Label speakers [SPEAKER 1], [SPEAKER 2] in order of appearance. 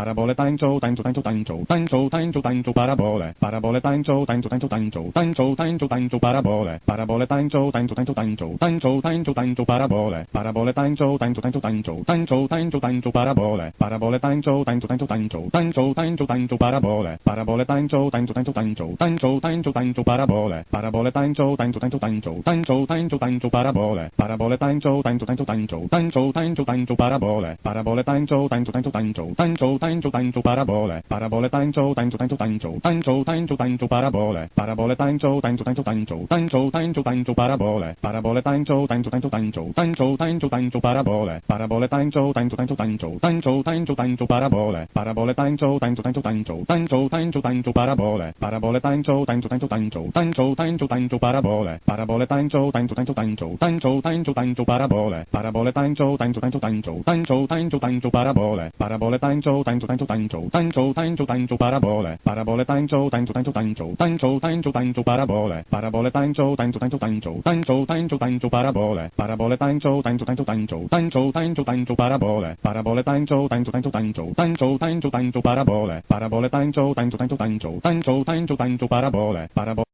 [SPEAKER 1] parabole tanto tanto tanto tanto tanto tanto tanto parabole parabole tanto tanto tanto tanto tanto tanto tanto parabole parabole tanto tanto tanto tanto tanto tanto tanto parabole parabole tanto tanto tanto tanto tanto tanto tanto parabole parabole tanto tanto tanto tanto tanto tanto tanto parabole parabole tanto tanto tanto tanto tanto tanto tanto parabole parabole tanto tanto tanto tanto tanto tanto tanto parabole parabole tanto tanto tanto tanto tanto tanto tanto parabole parabole tanto tanto tanto tanto tanto tanto tanto parabole parabole tanto tanto tanto tanto tanto tanto tanto parabole parabole tanto tanto tanto tanto tanto tanto tanto parabole parabole tanto tanto tanto tanto tanto tanto tanto parabole parabole tanto tanto tanto tanto tanto tanto tanto parabole parabole tanto tanto tanto tanto tanto tanto tanto parabole parabole tanto tanto tanto tanto tanto tanto tanto parabole parabole tanto tanto tanto tanto tanto tanto tanto parabole parabole tanto tanto tanto tanto tanto tanto tanto parabole parabole tanto tanto tanto tanto tanto tanto tanto parabole parabole tanto tanto tanto tanto tanto tanto tanto parabole parabole tanto tanto tanto tanto tanto tanto tanto parabole parabole tanto tanto tanto tanto tanto tanto tanto parabole parabole tanto tanto tanto tanto tanto tanto tanto parabole parabole tanto tanto tanto tanto tanto tanto tanto parabole parabole